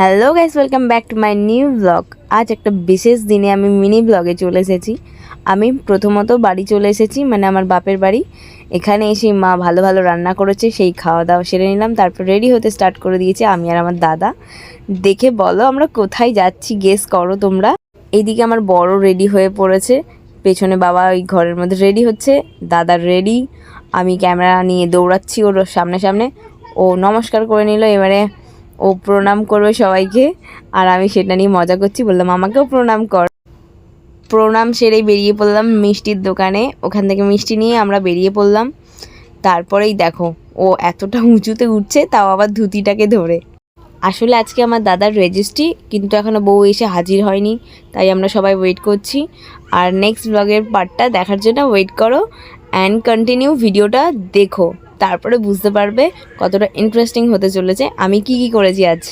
Hello guys welcome back to my new blog আজ একটা বিশেষ দিনে আমি মিনি ব্লগে চলে এসেছি। আমি প্রথমত বাড়ি চলে এসেছি মানে আমার বাপের বাড়ি। এখানে এসে মা ভালো ভালো রান্না করেছে, সেই খাওয়া দাওয়া সেরে নিলাম, তারপর রেডি হতে স্টার্ট করে দিয়েছে আমি আর আমার দাদা। দেখে বলো আমরা কোথায় যাচ্ছি গেস করো তোমরা। এইদিকে আমার বড় রেডি হয়ে পড়েছে, পেছনে বাবা ওই ঘরের মধ্যে রেডি হচ্ছে, দাদা রেডি আমি ক্যামেরা নিয়ে দৌড়াচ্ছি ওর সামনে সামনে। ও নমস্কার করে নিল, এবারে ও প্রণাম করবে সবাইকে। আর আমি সেটা নিয়ে মজা করছি, বললাম, আমাকেও প্রণাম কর। প্রণাম সেরেই বেরিয়ে পড়লাম মিষ্টির দোকানে। ওখান থেকে মিষ্টি নিয়ে আমরা বেরিয়ে পড়লাম। তারপরেই দেখো, ও এতটা উঁচুতে উঠছে, তাও আবার ধুতিটাকে ধরে। আসলে আজকে আমার দাদার রেজিস্ট্রি কিন্তু এখনও বউ এসে হাজির হয়নি, তাই আমরা সবাই ওয়েট করছি। আর নেক্সট ব্লগের পার্টটা দেখার জন্য ওয়েট করো অ্যান্ড কন্টিনিউ ভিডিওটা দেখো। তারপরে বুঝতে পারবে কতটা ইন্টারেস্টিং হতে চলেছে। আমি কি কি করেছি আজ?